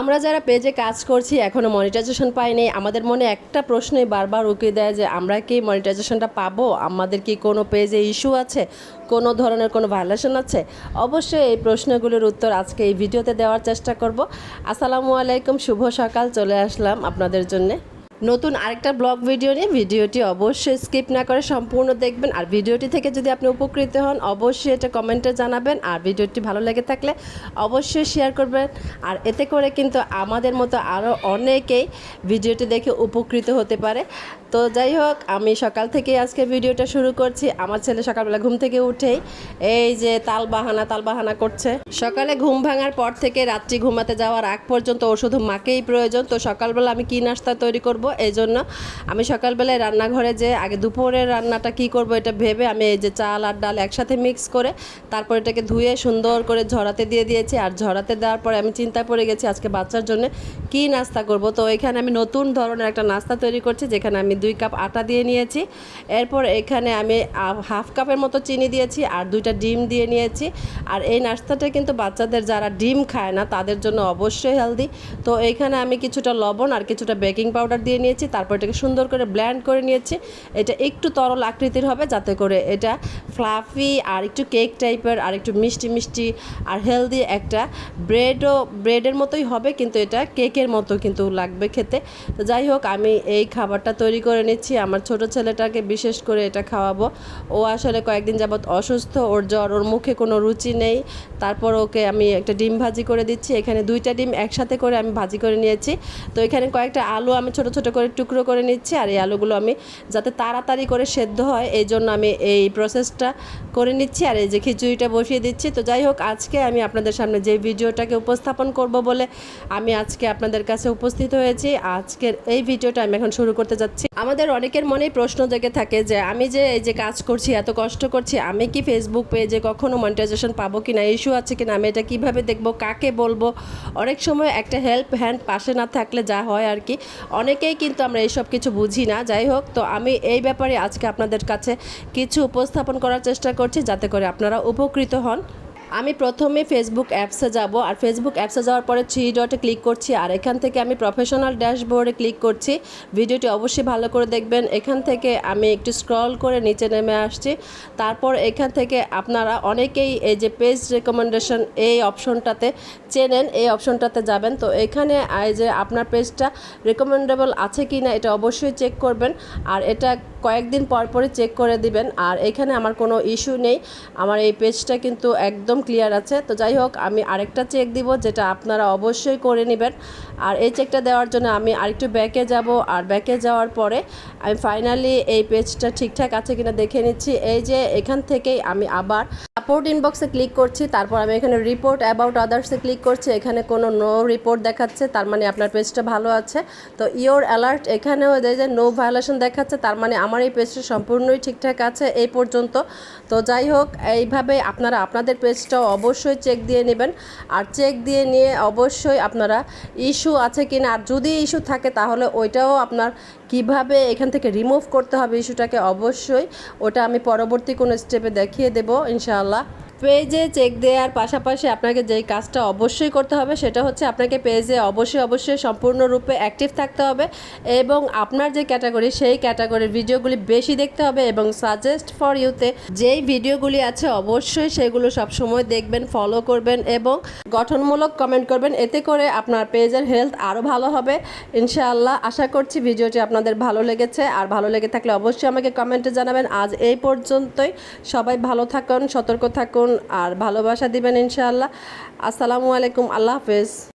আমরা যারা পেজে কাজ করছি এখনও মনিটাইজেশন পাইনি। আমাদের মনে একটা প্রশ্নই বারবার উকি দেয় যে, আমরা কি মনিটাইজেশনটা পাবো? আমাদের কি কোনো পেজে ইস্যু আছে? কোনো ধরনের কোনো ভায়োলেশন আছে? অবশ্যই এই প্রশ্নগুলোর উত্তর আজকে এই ভিডিওতে দেওয়ার চেষ্টা করব। আসসালামু আলাইকুম, শুভ সকাল, চলে আসলাম আপনাদের জন্যে। নতুন আরেকটা ব্লগ ভিডিও নিয়ে ভিডিওটি অবশ্যই স্কিপ না করে সম্পূর্ণ দেখবেন। আর ভিডিওটি থেকে যদি আপনি উপকৃত হন, অবশ্যই এটা কমেন্টে জানাবেন। আর ভিডিওটি ভালো লেগে থাকলে অবশ্যই শেয়ার করবেন। আর এতে করে কিন্তু আমাদের মতো আরও অনেকেই ভিডিওটি দেখে উপকৃত হতে পারে। তো যাই হোক, আমি সকাল থেকে আজকে ভিডিওটা শুরু করছি। আমার ছেলে সকালবেলা ঘুম থেকে উঠেই এই যে তাল বাহানা তাল বাহানা করছে। সকালে ঘুম ভাঙার পর থেকে রাত্রি ঘুমাতে যাওয়ার আগ পর্যন্ত ও শুধু মাকেই প্রয়োজন। তো সকালবেলা আমি কী নাস্তা তৈরি করব এই জন্য আমি সকালবেলায় রান্নাঘরে যে আগে দুপুরের রান্নাটা কি করব এটা ভেবে আমি এই যে চাল আর ডাল একসাথে মিক্স করে তারপর এটাকে ধুয়ে সুন্দর করে ঝরাতে দিয়ে দিয়েছি। আর ঝরাতে দেওয়ার পরে আমি চিন্তায় পড়ে গেছি আজকে বাচ্চার জন্য কি নাস্তা করব। তো এখানে আমি নতুন ধরনের একটা নাস্তা তৈরি করছি, যেখানে আমি দুই কাপ আটা দিয়ে নিয়েছি। এরপর এখানে আমি হাফ কাপের মতো চিনি দিয়েছি আর দুইটা ডিম দিয়ে নিয়েছি। আর এই নাস্তাটা কিন্তু বাচ্চাদের যারা ডিম খায় না, তাদের জন্য অবশ্যই হেলদি তো এইখানে আমি কিছুটা লবণ আর কিছুটা বেকিং পাউডার দিয়ে নিয়েছি, তারপর এটাকে সুন্দর করে ব্ল্যান্ড করে নিয়েছি। এটা একটু তরল আকৃতির হবে যাতে করে এটা ফ্লাফি আর একটু কেক টাইপের আর একটু মিষ্টি মিষ্টি আর হেলদি একটা ব্রেডও ব্রেডের মতোই হবে, কিন্তু এটা কেকের মতো কিন্তু লাগবে খেতে। তো যাই হোক, আমি এই খাবারটা তৈরি করে নিচ্ছি। আমার ছোট ছেলেটাকে বিশেষ করে এটা খাওয়াবো। ও আসলে কয়েকদিন যাবৎ অসুস্থ, ওর জ্বর, ওর মুখে কোনো রুচি নেই। তারপর ওকে আমি একটা ডিম ভাজি করে দিচ্ছি। এখানে দুইটা ডিম একসাথে করে আমি ভাজি করে নিয়েছি। তো এখানে কয়েকটা আলু আমি ছোট ছোট করে টুকরো করে নিচ্ছি আর এই আলুগুলো আমি যাতে তাড়াতাড়ি করে সেদ্ধ হয়, এই জন্য আমি এই প্রসেসটা করে নিচ্ছি আর এই যে খিচুড়িটা বসিয়ে দিচ্ছি। তো যাই হোক, আজকে আমি আপনাদের সামনে যে ভিডিওটাকে উপস্থাপন করব বলে আমি আজকে আপনাদের কাছে উপস্থিত হয়েছি। আজকের এই ভিডিওটা আমি এখন শুরু করতে যাচ্ছি। আমাদের অনেকের মনেই প্রশ্ন জেগে থাকে যে, আমি যে এই যে কাজ করছি, এত কষ্ট করছি, আমি কি ফেসবুক পেজে কখনো মনিটাইজেশন পাবো কি না ইস্যু আছে কি না আমি এটা কীভাবে দেখব, কাকে বলব? অনেক সময় একটা হেল্প হ্যান্ড পাশে না থাকলে যা হয় আর কি। অনেকেই কিন্তু আমরা এইসব কিছু বুঝি না। যাই হোক, তো আমি এই ব্যাপারে আজকে আপনাদের কাছে কিছু উপস্থাপন করার চেষ্টা করছি, যাতে করে আপনারা উপকৃত হন। আমি প্রথমে ফেসবুক অ্যাপসে যাব, আর ফেসবুক অ্যাপসে যাওয়ার পরে থ্রি ডটে ক্লিক করছি, আর এখান থেকে আমি প্রফেশনাল ড্যাশবোর্ডে ক্লিক করছি। ভিডিওটি অবশ্যই ভালো করে দেখবেন। এখান থেকে আমি একটু স্ক্রল করে নিচে নেমে আসছি। তারপর এখান থেকে আপনারা অনেকেই এই যে পেজ রেকমেন্ডেশন এই অপশনটাতে চেনেন, এই অপশনটাতে যাবেন। তো এখানে যে আপনার পেজটা রেকমেন্ডেবল আছে কি না এটা অবশ্যই চেক করবেন, আর এটা কয়েকদিন পর পরে চেক করে দিবেন। আর এখানে আমার কোনো ইস্যু নেই। আমার এই পেজটা কিন্তু একদম ক্লিয়ার আছে। তো যাই হোক, আমি আরেকটা চেক দিব যেটা আপনারা অবশ্যই করে নেবেন। আর এই চেকটা দেওয়ার জন্য আমি আরেকটু ব্যাকে যাব আর ব্যাকে যাওয়ার পরে আমি ফাইনালি এই পেজটা ঠিকঠাক আছে কিনা দেখে নিচ্ছি। এই যে এখান থেকেই আমি আবার সাপোর্ট ইনবক্সে ক্লিক করছি, তারপর আমি এখানে রিপোর্ট অ্যাবাউট আদার্সে ক্লিক করছি, এখানে কোনো নো রিপোর্ট দেখাচ্ছে, তার মানে আপনার পেজটা ভালো আছে। তো ইওর অ্যালার্ট এখানেও দেয় যে নো ভায়োলেশন দেখাচ্ছে, তার মানে আমার এই পেজটা সম্পূর্ণই ঠিকঠাক আছে এই পর্যন্ত। তো যাই হোক, এইভাবে আপনারা আপনাদের পেজটাও অবশ্যই চেক দিয়ে নেবেন। আর চেক দিয়ে নিয়ে অবশ্যই আপনারা ইস্যু আছে কি না আর যদি ইস্যু থাকে তাহলে ওইটাও আপনার কীভাবে এখান থেকে রিমুভ করতে হবে ইস্যুটাকে অবশ্যই, ওটা আমি পরবর্তী কোনো স্টেপে দেখিয়ে দেবো, ইনশাআল্লাহ। পেজে চেক দেওয়ার পাশাপাশি আপনাকে যেই কাজটা অবশ্যই করতে হবে সেটা হচ্ছে আপনাকে পেজে অবশ্যই অবশ্যই সম্পূর্ণরূপে অ্যাক্টিভ থাকতে হবে এবং আপনার যে ক্যাটাগরি সেই ক্যাটাগরির ভিডিওগুলি বেশি দেখতে হবে এবং সাজেস্ট ফর ইউতে যেই ভিডিওগুলি আছে অবশ্যই সেগুলো সবসময় দেখবেন ফলো করবেন এবং গঠনমূলক কমেন্ট করবেন। এতে করে আপনার পেজের হেলথ আরও ভালো হবে। ইনশাআল্লাহ আশা করছি ভিডিওটি আপনাদের ভালো লেগেছে। আর ভালো লেগে থাকলে অবশ্যই আমাকে কমেন্টে জানাবেন। আজ এই পর্যন্তই। সবাই ভালো থাকুন, সতর্ক থাকুন। আর ভালোবাসা দিবেন ইনশাআল্লাহ। আসসালামু আলাইকুম আল্লাহ হাফেজ।